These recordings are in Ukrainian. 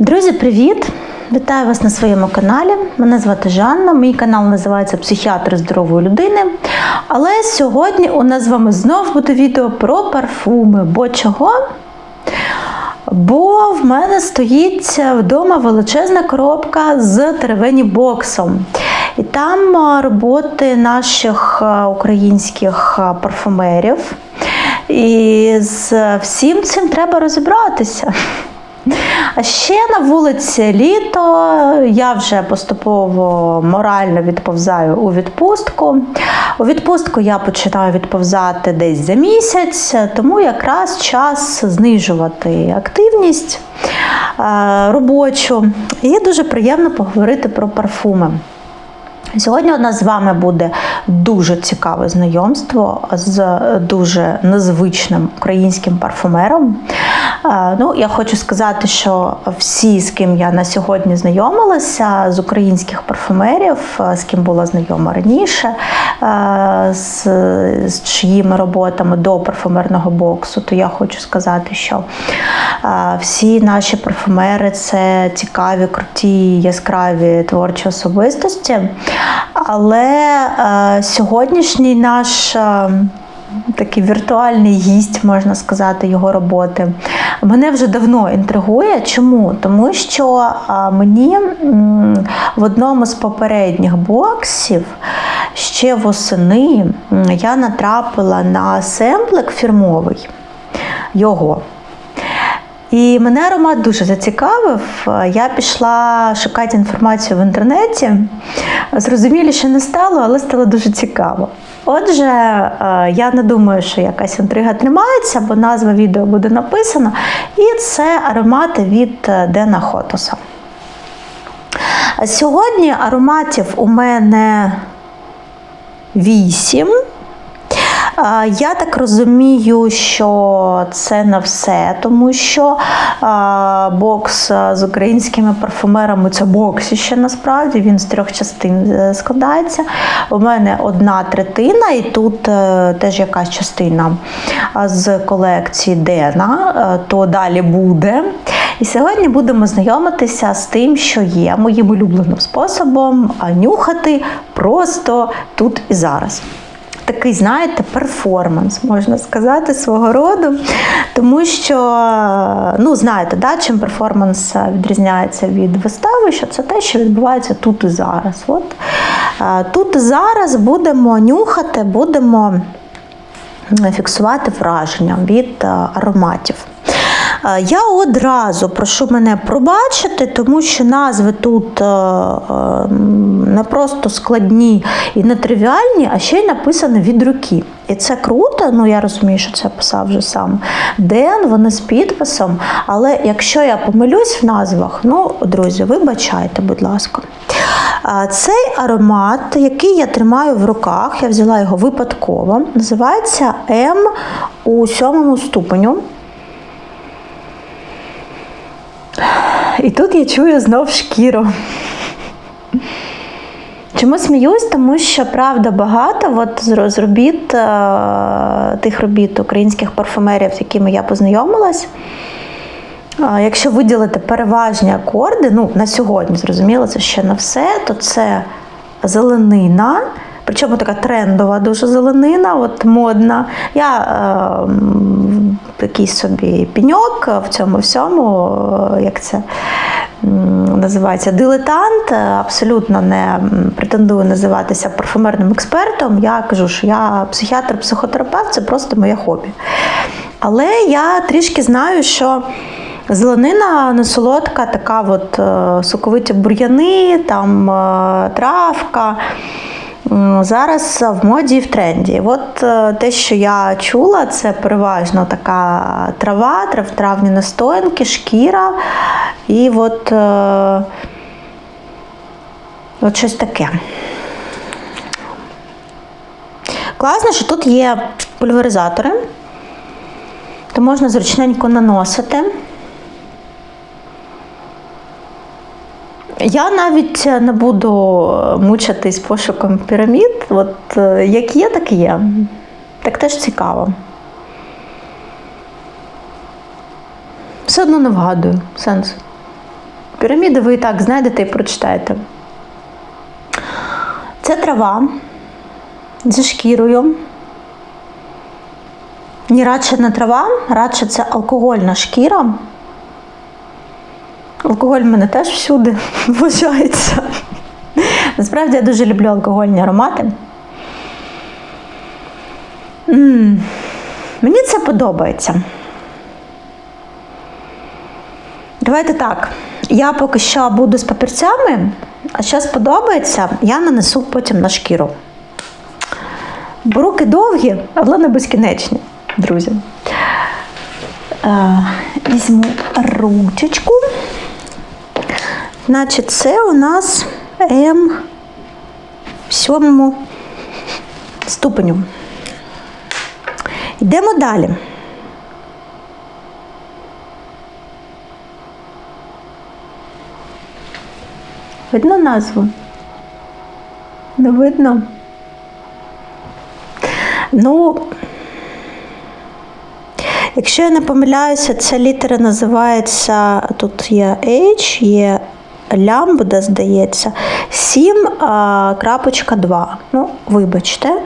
Друзі, привіт! Вітаю вас на своєму каналі. Мене звати Жанна. Мій канал називається Психіатр здорової людини. Але сьогодні у нас з вами знов буде відео про парфуми. Бо чого? Бо в мене стоїть вдома величезна коробка з теревені боксом. І там роботи наших українських парфумерів. І з всім цим треба розібратися. А ще на вулиці літо я вже поступово морально відповзаю у відпустку. У відпустку я починаю відповзати десь за місяць, тому якраз час знижувати активність е, робочу. І дуже приємно поговорити про парфуми. Сьогодні у нас з вами буде дуже цікаве знайомство з дуже незвичним українським парфумером. Ну, я хочу сказати, що всі, з ким я на сьогодні знайомилася, з українських парфумерів, з ким була знайома раніше, з, з чиїми роботами до парфумерного боксу, то я хочу сказати, що всі наші парфумери це цікаві, круті, яскраві творчі особистості. Але сьогоднішній наш. Такий віртуальний гість, можна сказати, його роботи. Мене вже давно інтригує. Чому? Тому що мені в одному з попередніх боксів ще восени я натрапила на семплик фірмовий його. І мене аромат дуже зацікавив. Я пішла шукати інформацію в інтернеті. Зрозуміліше не стало, але стало дуже цікаво. Отже, е, я не думаю, що якась інтрига тримається, бо назва відео буде написана. І це аромати від е, Дена Хотоса. Сьогодні ароматів у мене 8. Я так розумію, що це не все, тому що бокс з українськими парфумерами це бокс ще насправді, він з трьох частин е, складається. У мене одна третина, і тут е, теж якась частина з колекції Дена, е, то далі буде. І сьогодні будемо знайомитися з тим, що є моїм улюбленим способом нюхати просто тут і зараз такий, знаєте, перформанс, можна сказати, свого роду. Тому що, ну, знаєте, да, чим перформанс відрізняється від вистави, що це те, що відбувається тут і зараз. От. е, Тут і зараз будемо нюхати, будемо фіксувати враження від е, ароматів. Е, Я одразу прошу мене пробачити, тому що назви тут е, е, не просто складні і нетривіальні, а ще й написані від руки. І це круто, ну я розумію, що це писав вже сам Ден, вони з підписом. Але якщо я помилюсь в назвах, ну, друзі, вибачайте, будь ласка. Цей аромат, який я тримаю в руках, я взяла його випадково, називається М у сьомому ступеню. І тут я чую знов шкіру. Чому сміюсь? Тому що правда багато от з робіт е, тих робіт українських парфумерів, з якими я познайомилась. е, Якщо виділити переважні акорди, ну на сьогодні зрозуміло, це ще не все, то це зеленина, причому така трендова дуже зеленина, от модна. Я е, такий собі піньок в цьому всьому, е, як це називається, дилетант. Е, Абсолютно не претендую називатися парфумерним експертом. Я кажу, що я психіатр-психотерапевт, це просто моє хобі. Але я трішки знаю, що Зеленина не солодка, така от е, соковиті бур'яни, там травка. Зараз в моді і в тренді. От е, те, що я чула, це переважно така трава, травні настоянки, шкіра і от, е, от щось таке. Класно, що тут є пульверизатори, то можна зручненько наносити. Я навіть не буду мучитись пошуком пірамід. От е, як є, так і є. Так теж цікаво. Все одно не вгадую сенс. Піраміди ви і так знайдете і прочитаєте. Це трава зі шкірою. Ні, радше не трава, радше це алкогольна шкіра. Алкоголь в мене теж всюди вважається. Насправді я дуже люблю алкогольні аромати. м Мені це подобається. Давайте так. Я поки що буду з папірцями, а що сподобається, я нанесу потім на шкіру. Бо руки довгі, але не безкінечні, друзі. Е, Візьму ручечку. Значить, це у нас М в сьомому ступеню. Йдемо далі. Видно назву? Не видно? Ну, якщо я не помиляюся, ця літера називається, тут є H, є лямбда, здається, 7, а, крапочка 2. Ну, вибачте,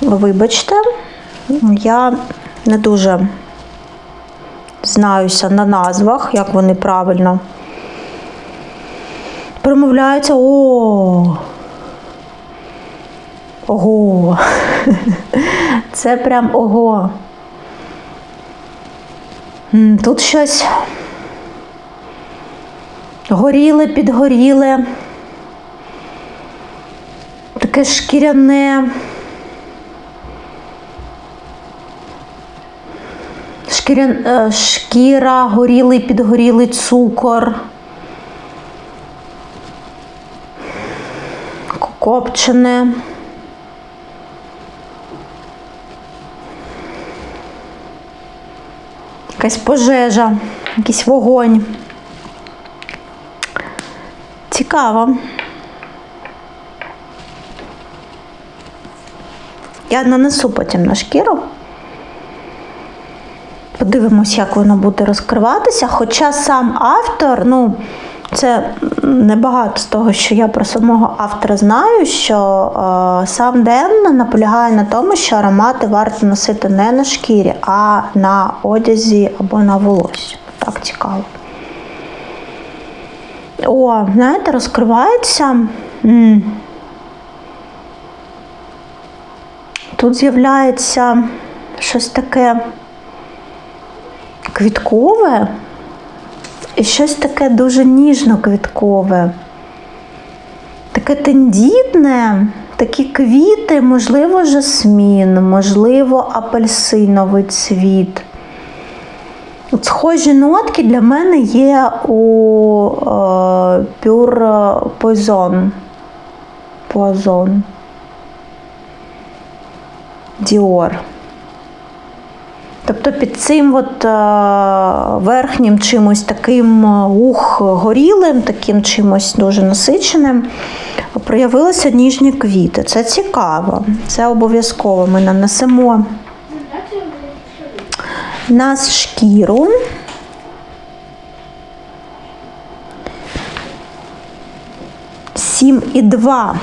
вибачте, я не дуже знаюся на назвах, як вони правильно промовляються. О. Ого. Це прям ого. Тут щось горіле, підгоріле. Таке шкіряне. Шкіря, е, шкіра, горілий, підгорілий цукор. Копчене. Якась пожежа, якийсь вогонь. Цікаво. Я нанесу потім на шкіру. Подивимось, як воно буде розкриватися. Хоча сам автор, ну, це небагато з того, що я про самого автора знаю, що е, сам Ден наполягає на тому, що аромати варто носити не на шкірі, а на одязі або на волосі. Так цікаво. О, знаєте, розкривається. Тут з'являється щось таке квіткове і щось таке дуже ніжно-квіткове. Таке тендітне, такі квіти, можливо, жасмін, можливо, апельсиновий цвіт. Схожі нотки для мене є у е, Pure Poison. Poison. Dior. Тобто під цим от, е, верхнім чимось таким е, ух горілим, таким чимось дуже насиченим, проявилися ніжні квіти. Це цікаво, це обов'язково ми нанесемо на шкіру. Сім і два.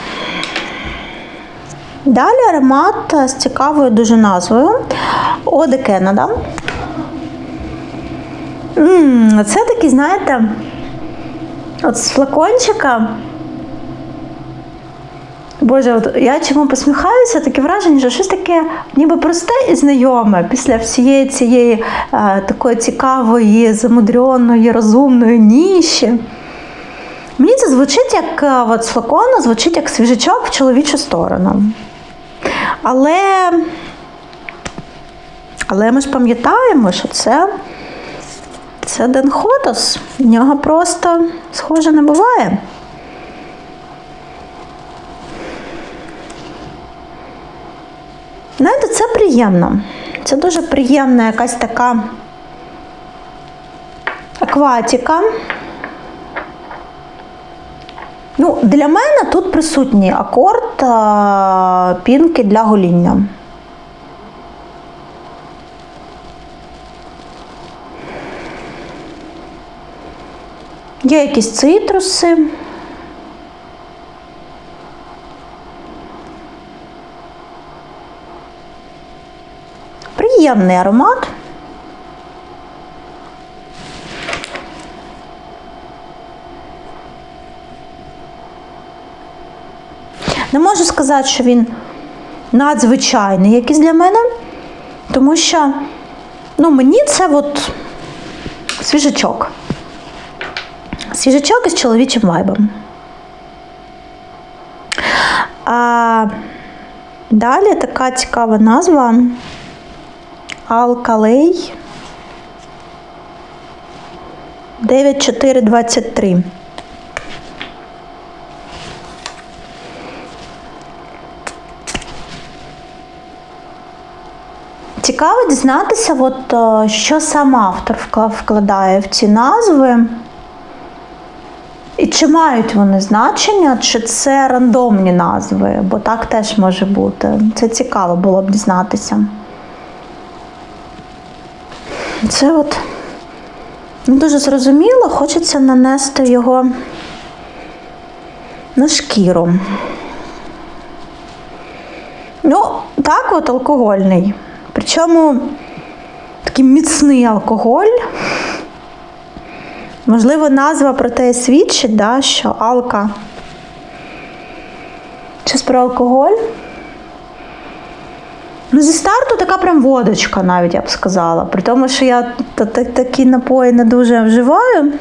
Далі аромат з цікавою дуже назвою Оде Кеннеда. М, Це такий, знаєте, от з флакончика. Боже, от я чому посміхаюся, таке враження, що щось таке ніби просте і знайоме після всієї цієї е, такої цікавої, замудрьоної, розумної ніші. Мені це звучить як е, от з флакону, звучить як свіжачок в чоловічу сторону. Але, але ми ж пам'ятаємо, що це, це Ден Хотос. В нього просто схоже не буває. Знаєте, це приємно. Це дуже приємна якась така акватика. Ну, Для мене тут присутній акорд а, пінки для гоління. Є якісь цитруси. Приємний аромат. Не можу сказати, що він надзвичайний якийсь для мене, тому що ну, мені це от свіжачок. Свіжачок із чоловічим вайбом. А далі така цікава назва Алкалей 9423. Цікаво дізнатися, от, е, що сам автор вкладає в ці назви. І чи мають вони значення, чи це рандомні назви, бо так теж може бути. Це цікаво було б дізнатися. Це от не дуже зрозуміло, хочеться нанести його на шкіру. Ну, так, от алкогольний. Причому такий міцний алкоголь. Можливо, назва про те свідчить, да, що алка. Щось про алкоголь. Ну, зі старту така прям водочка, навіть я б сказала. При тому, що я та- та- такі напої не дуже вживаю.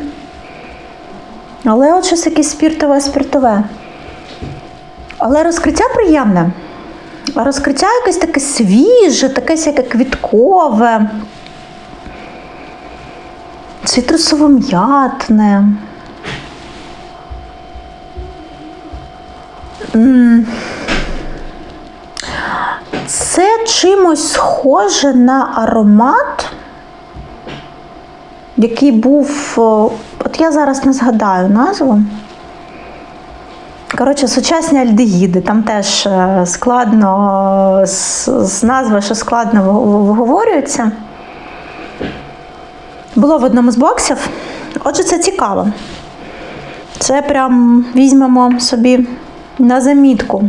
Але от щось якесь спіртове спиртове. Але розкриття приємне. А розкриття якесь таке свіже, таке яке квіткове, цитрусово-м'ятне. М. Це чимось схоже на аромат, який був. От я зараз не згадаю назву. Коротше, сучасні альдегіди, там теж е, складно е, з назви, що складно виговорюється. Було в одному з боксів. Отже, це цікаво. Це прям візьмемо собі на замітку.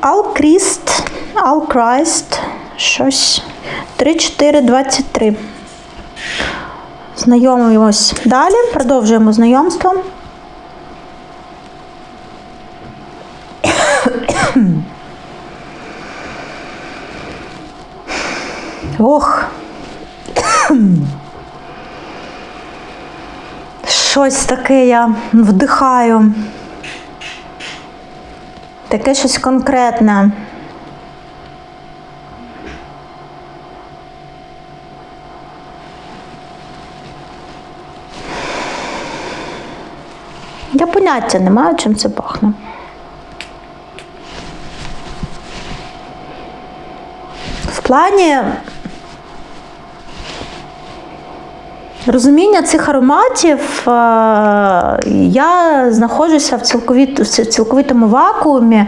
Алкріст, Алкрайст, щось 3423. Знайомимось далі, продовжуємо знайомство. Ох. Щось таке я вдихаю. Таке щось конкретне. Я поняття не маю, чим це пахне. В плані розуміння цих ароматів е, я знаходжуся в, цілковитому вакуумі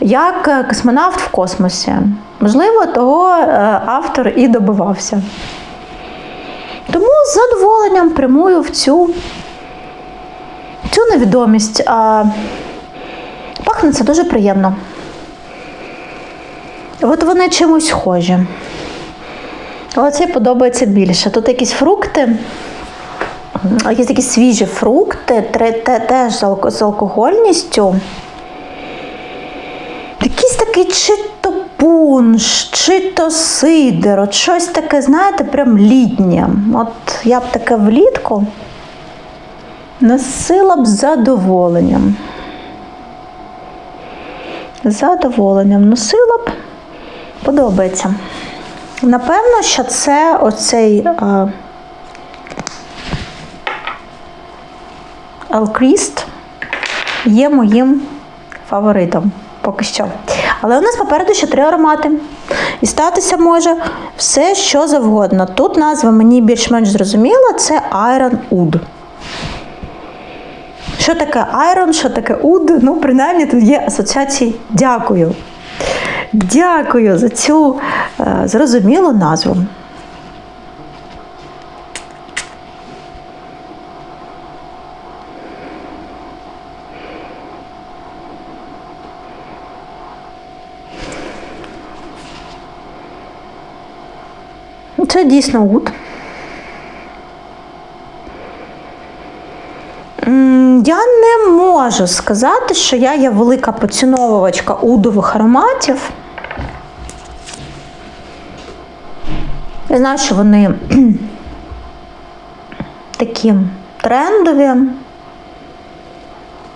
як космонавт в космосі. Можливо, того е, автор і добивався. Тому з задоволенням прямую в цю, цю невідомість. Пахне це дуже приємно. От вони чимось схожі. Оцей подобається більше. Тут якісь фрукти, якісь такі свіжі фрукти, теж з алкогольністю. Якийсь такий чи то пунш, чи то сидр, от щось таке, знаєте, прям літнє. От я б таке влітку носила б з задоволенням. З задоволенням носила б, подобається. Напевно, що це оцей е, Алкріст є моїм фаворитом поки що. Але у нас попереду ще три аромати. І статися може все, що завгодно. Тут назва мені більш-менш зрозуміла це Iron Wood. Що таке айрон, що таке уд? Ну, принаймні тут є асоціації. Дякую. Дякую за цю е, зрозумілу назву. Це дійсно уд. Я не можу сказати, що я є велика поціновувачка удових ароматів. Я знаю, що вони такі трендові,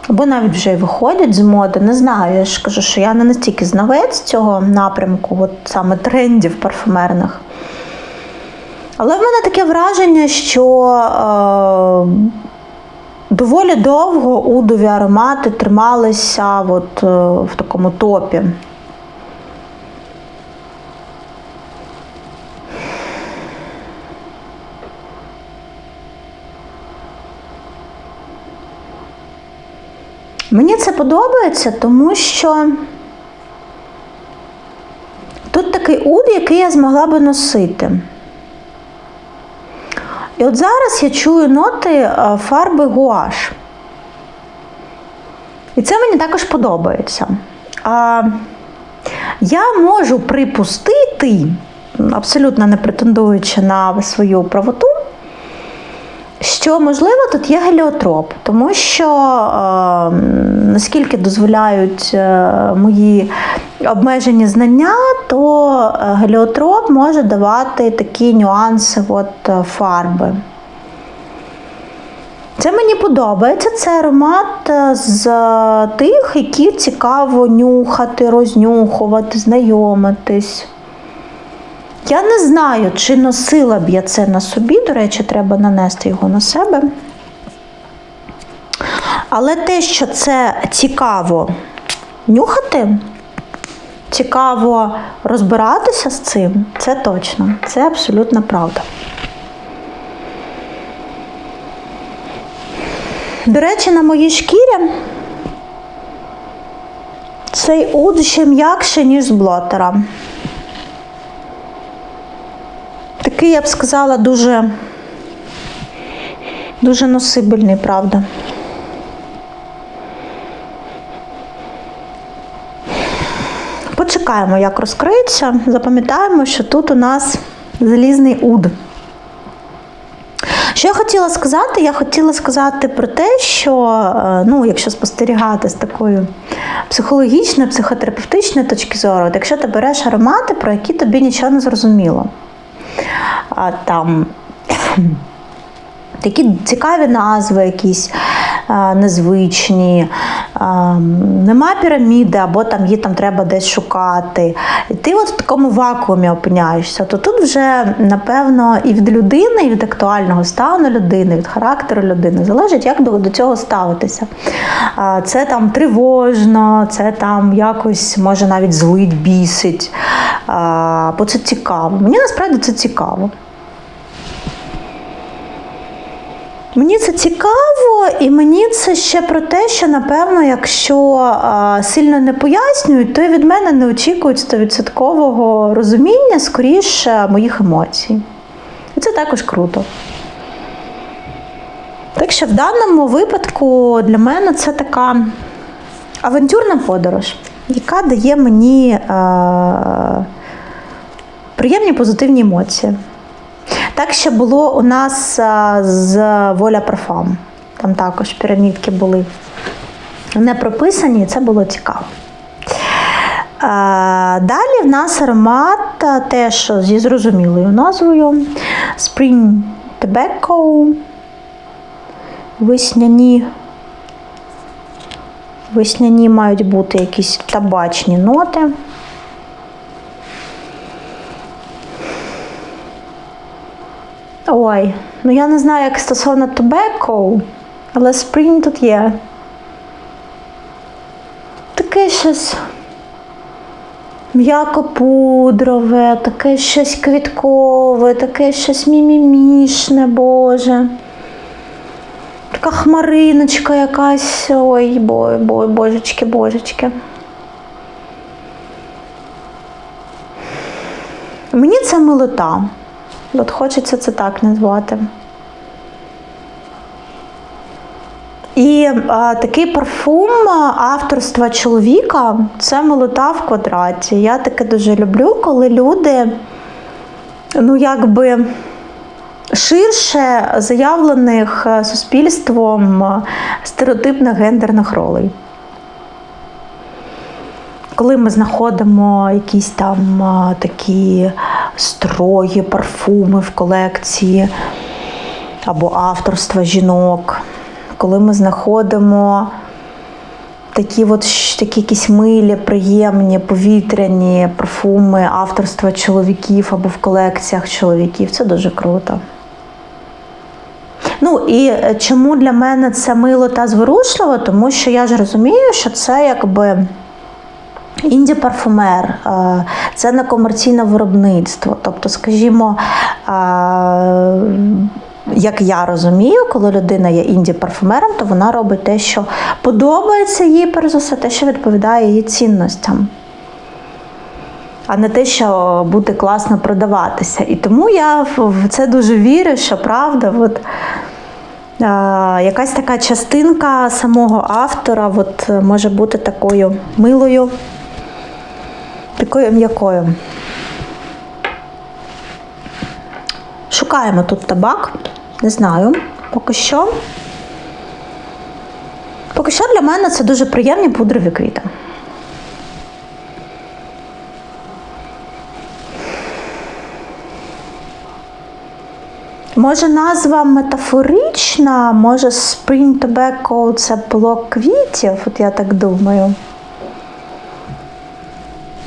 або навіть вже й виходять з моди. Не знаю, я ж кажу, що я не настільки знавець цього напрямку, от саме трендів парфумерних. Але в мене таке враження, що е, доволі довго удові аромати трималися от, е, в такому топі. Мені це подобається, тому що тут такий уд, який я змогла би носити. І от зараз я чую ноти е, фарби гуаш. І це мені також подобається. А я можу припустити, абсолютно не претендуючи на свою правоту, що можливо тут є геліотроп, тому що е, наскільки дозволяють е, мої обмежені знання, то е, геліотроп може давати такі нюанси от, е, фарби. Це мені подобається. Це аромат е, з тих, які цікаво нюхати, рознюхувати, знайомитись. Я не знаю, чи носила б я це на собі, до речі, треба нанести його на себе. Але те, що це цікаво нюхати, цікаво розбиратися з цим, це точно. Це абсолютна правда. До речі, на моїй шкірі цей уд ще м'якше, ніж з блотера. Такий, я б сказала, дуже, дуже носибельний, правда. Почекаємо, як розкриється. Запам'ятаємо, що тут у нас залізний уд. Що я хотіла сказати? Я хотіла сказати про те, що е, ну, якщо спостерігати з такою психологічної, психотерапевтичної точки зору, от якщо ти береш аромати, про які тобі нічого не зрозуміло, там такі цікаві назви якісь незвичні, нема піраміди, або там її там треба десь шукати. І ти от в такому вакуумі опиняєшся, то тут вже, напевно, і від людини, і від актуального стану людини, від характеру людини залежить, як до, до цього ставитися. Це там тривожно, це там якось може навіть злить, бісить. Бо це цікаво. Мені насправді це цікаво. Мені це цікаво, і мені це ще про те, що напевно, якщо сильно не пояснюють, то від мене не очікують стовідсоткового розуміння, скоріше моїх емоцій. І це також круто. Так що в даному випадку для мене це така авантюрна подорож, яка дає мені е, приємні позитивні емоції. Так ще було у нас з Воля Парфам. Там також пірамідки були не прописані, і це було цікаво. Далі в нас аромат теж зі зрозумілою назвою Spring Tobacco. Весняні. Весняні мають бути якісь табачні ноти. Ой, ну я не знаю, як стосовно tobacco, але spring тут є. Таке щось м'яко-пудрове, таке щось квіткове, таке щось мімімішне, Боже. Така хмариночка якась. Ой, бой, бой, божечки, божечки. Мені це милота. От хочеться це так назвати. І а, такий парфум авторства чоловіка це милота в квадраті. Я таке дуже люблю, коли люди, ну якби ширше заявлених е, суспільством е, стереотипних гендерних ролей. Коли ми знаходимо якісь там такі строї, парфуми в колекції або авторства жінок, коли ми знаходимо такі от такі якісь милі, приємні, повітряні парфуми авторства чоловіків або в колекціях чоловіків, це дуже круто. Ну і е, чому для мене це мило та зворушливо? Тому що я ж розумію, що це якби. Інді-парфумер е, це не комерційне виробництво. Тобто, скажімо, е, як я розумію, коли людина є інді-парфумером, то вона робить те, що подобається їй, перш за все, те, що відповідає її цінностям. А не те, що буде класно продаватися. І тому я в це дуже вірю, що правда, от, е, якась така частинка самого автора от, може бути такою милою, такою м'якою. Шукаємо тут табак, не знаю, поки що. Поки що для мене це дуже приємні пудрові квіти. Може, назва метафорична, може Spring Tobacco це блок квітів, от я так думаю.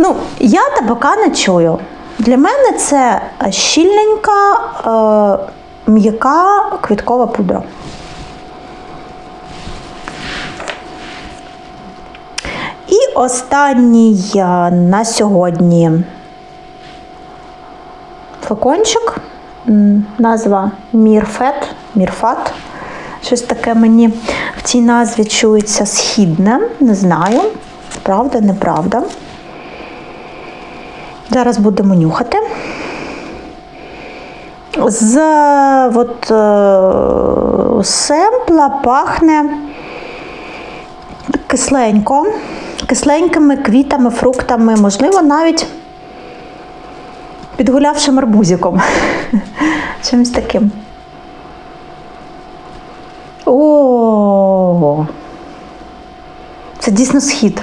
Ну, я табака не чую. Для мене це щільненька, е, м'яка квіткова пудра. І останній е, на сьогодні флакончик. Назва Мірфет, Мірфат. Щось таке мені в цій назві чується східне. Не знаю, правда, неправда. Зараз будемо нюхати. З от, е, семпла пахне кисленько, кисленькими квітами, фруктами, можливо, навіть підгулявшим арбузиком. Чимось таким. О, це дійсно схід.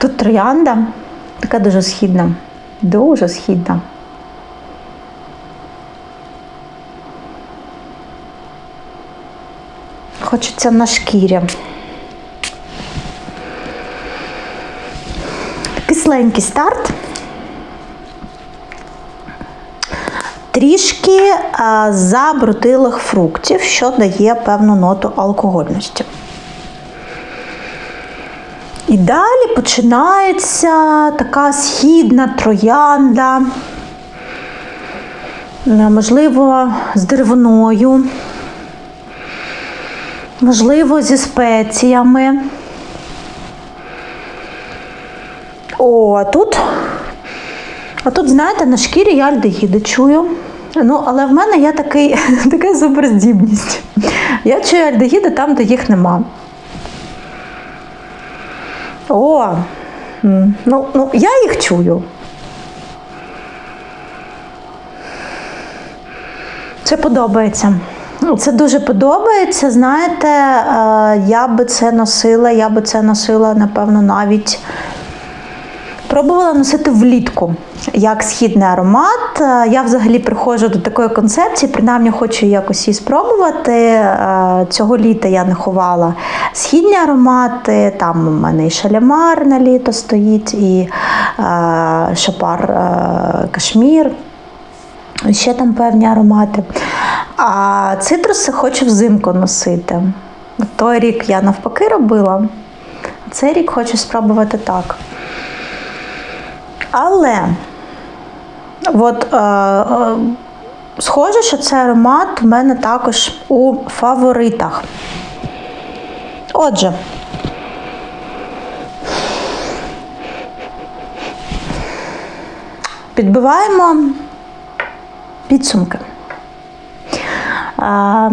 Тут троянда, така дуже східна, дуже східна. Хочеться на шкірі. Кисленький старт. Трішки забрутилих фруктів, що дає певну ноту алкогольності. І далі починається така східна троянда, е, можливо, з деревиною, можливо, зі спеціями. О, а тут, а тут, знаєте, на шкірі я альдегіди чую. Ну, але в мене є такий, така суперздібність. Я чую альдегіди там, де їх нема. О, ну, ну я їх чую. Це подобається. Ну, Це дуже подобається. Знаєте, е, я би це носила, я би це носила, напевно, навіть пробувала носити влітку як східний аромат. Е, Я взагалі приходжу до такої концепції, принаймні хочу якось її спробувати. Е, Цього літа я не ховала східні аромати. Там у мене і шалямар на літо стоїть, і е, шапар кашмір. Ще там певні аромати. А цитруси хочу взимку носити. Той рік я навпаки робила. Цей рік хочу спробувати так. Але от, е, е, схоже, що цей аромат в мене також у фаворитах. Отже, підбиваємо підсумки. А,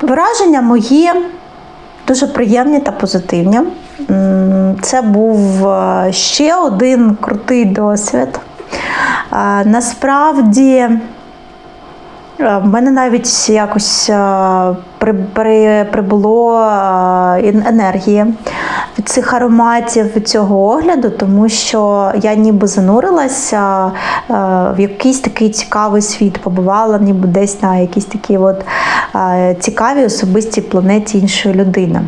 Враження мої дуже приємні та позитивні. Це був е, ще один крутий досвід. Насправді, е, в мене навіть якось е, при, при, прибуло е, енергії від цих ароматів, від цього огляду, тому що я ніби занурилася е, в якийсь такий цікавий світ, побувала ніби десь на якійсь такій от е, цікавій особистій планеті іншої людини.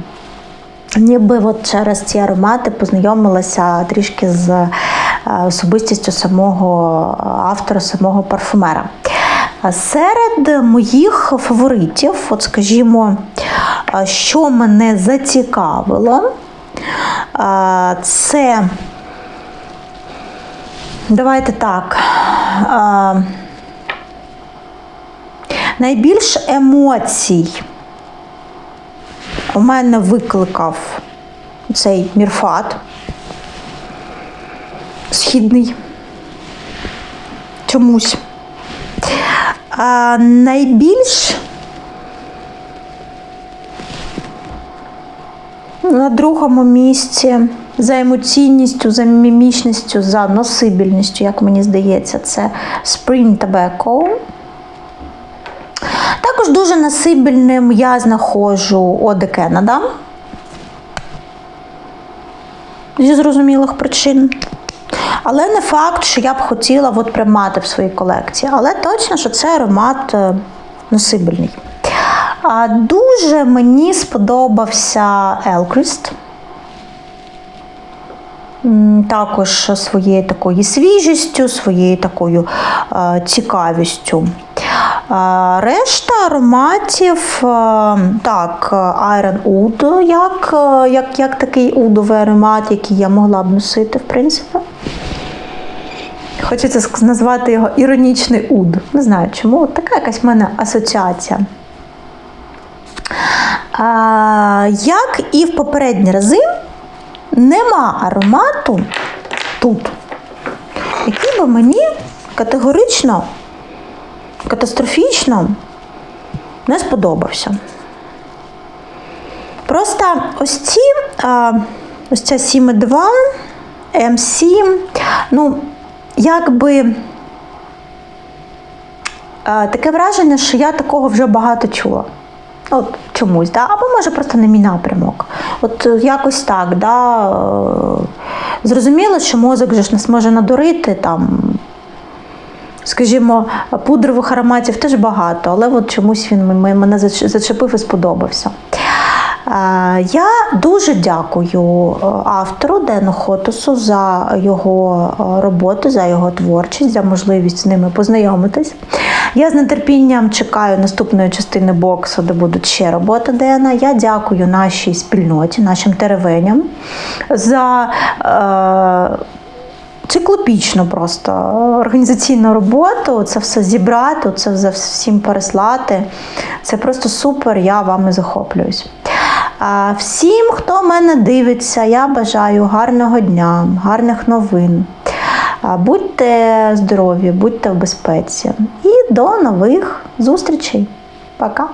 Ніби от через ці аромати познайомилася трішки з е, особистістю самого автора, самого парфумера. Серед моїх фаворитів, от скажімо, е, що мене зацікавило, е, це давайте так. е, Найбільш емоцій у мене викликав цей мірфат східний. Чомусь. А найбільш на другому місці за емоційністю, за мімічністю, за носибільністю, як мені здається, це Spring Tobacco. Також дуже насибельним я знаходжу Оде Кеннеда. Зі зрозумілих причин. Але не факт, що я б хотіла от прям мати в своїй колекції. Але точно, що це аромат е, носибельний. А Дуже мені сподобався Елкріст. Також своєю такою свіжістю, своєю такою е, цікавістю. Решта ароматів, е, так, Iron Oud, як, е, як, як такий удовий аромат, який я могла б носити, в принципі. Хочеться назвати його іронічний уд. Не знаю чому. От Така якась в мене асоціація. А, як і в попередні рази, нема аромату тут, який би мені категорично, катастрофічно не сподобався. Просто ось ці, ось ця 7,2, М7, ну, якби таке враження, що я такого вже багато чула. От чомусь, да? або може просто не мій напрямок. От е, якось так, да? е, зрозуміло, що мозок же ж нас може надурити там. Скажімо, пудрових ароматів теж багато, але от чомусь він мене зачепив і сподобався. Я дуже дякую е, автору Дену Хотусу за його е, роботу, за його творчість, за можливість з ними познайомитись. Я з нетерпінням чекаю наступної частини боксу, де будуть ще роботи Дена. Я дякую нашій спільноті, нашим теревеням за. Е, циклопічну просто організаційну роботу, це все зібрати, це все всім переслати. Це просто супер, я вами захоплююсь. Всім, хто мене дивиться, я бажаю гарного дня, гарних новин. Будьте здорові, будьте в безпеці. І до нових зустрічей. Пока!